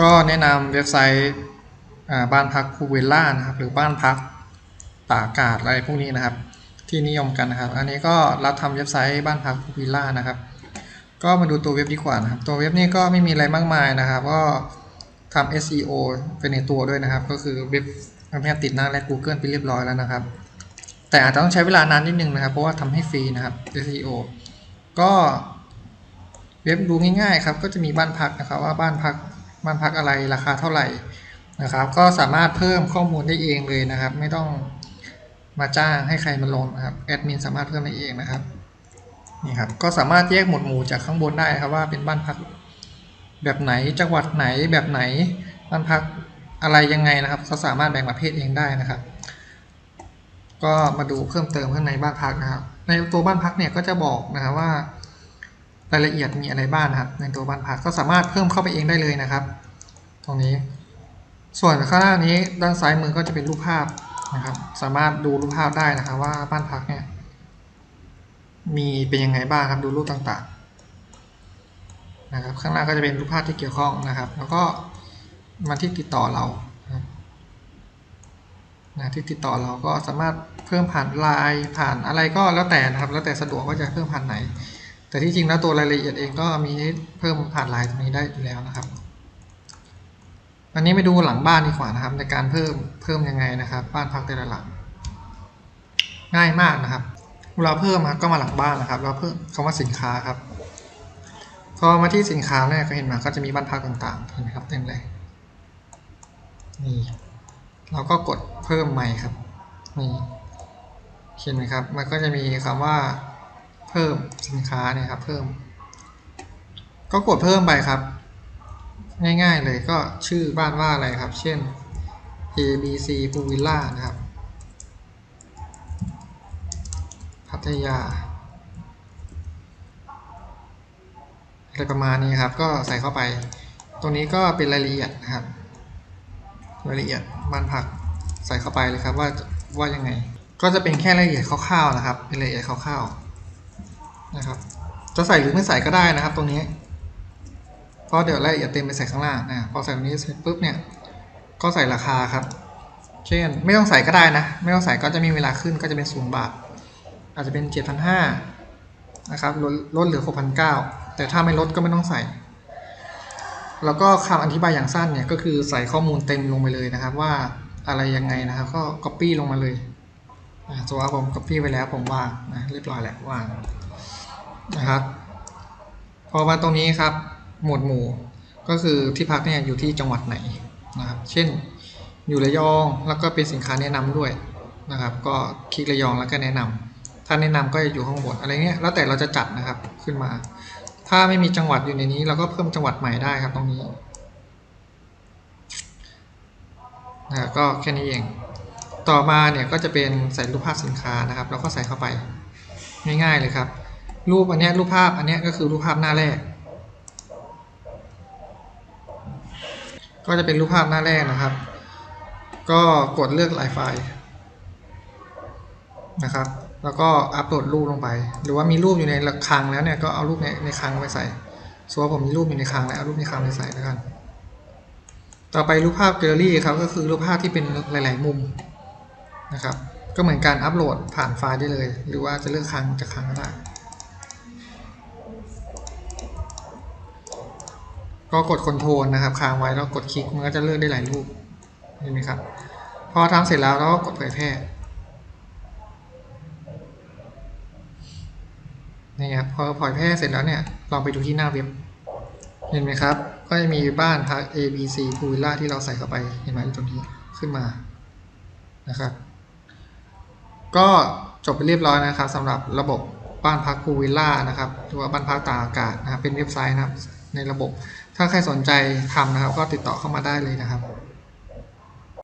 ก็แนะนำเว็บไซต์บ้านพักพูเวลล่านะครับ หรือบ้านพักตากอากาศอะไรพวกนี้นะครับ ที่นิยมกันนะครับ อันนี้ก็รับทำเว็บไซต์บ้านพักพูเวลล่านะครับ ก็มาดูตัวเว็บดีกว่านะครับ ตัวเว็บนี้ก็ไม่มีอะไรมากมายนะครับ ก็ทำ SEO เป็นในตัวด้วยนะครับ ก็คือเว็บแม่ติดหน้าแรก Google ไปเรียบร้อยแล้วนะครับ แต่อาจจะต้องใช้เวลานานนิดนึงนะครับ เพราะว่าทำให้ฟรีนะครับ SEO ก็เว็บดูง่ายๆครับ ก็จะมีบ้านพักนะครับว่าบ้านพัก บ้านพักอะไรราคาเท่าไหร่นะครับ ก็สามารถเพิ่มข้อมูลได้เองเลยนะครับ ไม่ต้องมาจ้างให้ใครมาลงนะครับแอดมินสามารถเพิ่มได้เองนะครับนี่ครับก็สามารถแยกหมวดหมู่จากข้างบนได้ครับว่าเป็นบ้านพักแบบไหนจังหวัดไหนแบบไหนบ้านพักอะไรยังไงนะครับเขาสามารถแบ่งประเภทเองได้นะครับ ก็มาดูเพิ่มเติมข้างในบ้านพักนะครับ ในตัวบ้านพักเนี่ยก็จะบอกนะครับว่า รายละเอียดมีอะไรบ้างนะครับ ในตัวบ้านพักก็สามารถเพิ่มเข้าไปเองได้เลยนะครับ ตรงนี้ ส่วนข้างหน้านี้ด้านซ้ายมือก็จะเป็นรูปภาพนะครับ สามารถดูรูปภาพได้นะครับ ว่าบ้านพักเนี่ยมีเป็นยังไงบ้างครับดูรูปต่างๆนะครับ ข้างล่างก็จะเป็นรูปภาพที่เกี่ยวข้องนะครับ แล้วก็มาที่ติดต่อเรานะที่ติดต่อเราก็สามารถเพิ่มผ่านไลน์ผ่านอะไรก็แล้วแต่นะครับ แล้วแต่สะดวกว่าจะเพิ่มผ่านไหน แต่ที่จริงแล้วตัวรายละเอียดเองก็มีเพิ่มผ่านลน์ตรงนี้ได้อยู่แล้วนะครับอันนี้ไปดูหลังบ้านดีกว่านะครับ ในการเพิ่มเพิ่มยังไงนะครับ บ้านพักแต่ละหลัง ง่ายมากนะครับเวลาเพิ่มครับก็มาหลังบ้านนะครับแล้วเพิ่มคำว่าสินค้าครับ พอมาที่สินค้าเนี่ยก็เห็นมาก็จะมีบ้านพักต่างๆเห็นไหมครับเต็มเลยนี่เราก็กดเพิ่มใหม่ครับนี่เห็นไหมครับ มันก็จะมีคำว่า เพิ่มสินค้าเนี่ยครับเพิ่ม ก็กดเพิ่มไปครับ ง่ายๆเลยก็ชื่อบ้านว่าอะไรครับ เช่น A B C พูวิลล่านะครับ พัทยาอะไรประมาณนี้ครับ ก็ใส่เข้าไป ตรงนี้ก็เป็นรายละเอียดนะครับ รายละเอียดบ้านพักใส่เข้าไปเลยครับว่าว่ายังไง ก็จะเป็นแค่รายละเอียดคร่าวๆนะครับ เป็นรายละเอียดคร่าวๆ นะครับ จะใส่หรือไม่ใส่ก็ได้นะครับ ตรงนี้เพราะเดี๋ยวรายละเอียดเต็มไปใส่ข้างล่างนะพอใส่ตรงนี้เสร็จปุ๊บเนี่ยก็ใส่ราคาครับ เช่นไม่ต้องใส่ก็ได้นะ ไม่ต้องใส่ก็จะมีเวลาขึ้นก็จะเป็นศูนย์บาท อาจจะเป็นเจ็ดพันห้านะครับลดลดเหลือหกพันเก้าแต่ถ้าไม่ลดก็ไม่ต้องใส่ แล้วก็คำอธิบายอย่างสั้นเนี่ยก็คือใส่ข้อมูลเต็มลงไปเลยนะครับ ว่าอะไรยังไงนะครับ ก็ copy ลงมาเลยอ่าสมมติว่าผม copy ไปแล้วผมวางนะเรียบร้อยแล้ววาง นะครับพอมาตรงนี้ครับ หมวดหมู่ก็คือที่พักเนี่ยอยู่ที่จังหวัดไหนนะครับ เช่นอยู่ระยองแล้วก็เป็นสินค้าแนะนำด้วยนะครับ ก็คลิกระยองแล้วก็แนะนำถ้าแนะนำก็จะอยู่ข้างบนอะไรเงี้ยแล้วแต่เราจะจัดนะครับขึ้นมา ถ้าไม่มีจังหวัดอยู่ในนี้เราก็เพิ่มจังหวัดใหม่ได้ครับตรงนี้นะก็แค่นี้เอง ต่อมาเนี่ยก็จะเป็นใส่รูปภาพสินค้านะครับ เราก็ใส่เข้าไปง่ายๆเลยครับ รูปอันนี้รูปภาพอันนี้ก็คือรูปภาพหน้าแรก ก็จะเป็นรูปภาพหน้าแรกนะครับ ก็กดเลือกลายไฟล์นะครับ แล้วก็อัปโหลดรูปลงไป หรือว่ามีรูปอยู่ในคลังแล้วเนี่ยก็เอารูปในในคลังไปใส่ส่วนผมมีรูปอยู่ในคลังแล้วเอารูปในคลังไปใส่แล้วกัน ต่อไปรูปภาพแกลเลอรี่ครับก็คือรูปภาพที่เป็นหลาย ๆ มุมนะครับ ก็เหมือนการอัปโหลดผ่านไฟล์ได้เลย หรือว่าจะเลือกคลังจากคลังก็ได้ ก็กดคอนโทรลนะครับค้างไว้แล้วกดคลิกมันก็จะเลือกได้หลายรูปเห็นไหมครับ พอทำเสร็จแล้วเราก็กดเผยแพร่นี่ครับพอเผยแพร่เสร็จแล้วเนี่ยลองไปดูที่หน้าเว็บ เห็นไหมครับ ก็จะมีบ้านพัก A B C พูวิลล่าที่เราใส่เข้าไปเห็นไหมตรงนี้ขึ้นมานะครับก็จบไปเรียบร้อยนะครับสำหรับระบบบ้านพักพูวิลล่านะครับหรือว่าบ้านพักตากอากาศนะครับเป็นเว็บไซต์นะครับในระบบ ถ้าใครสนใจทำนะครับ ก็ติดต่อเข้ามาได้เลยนะครับ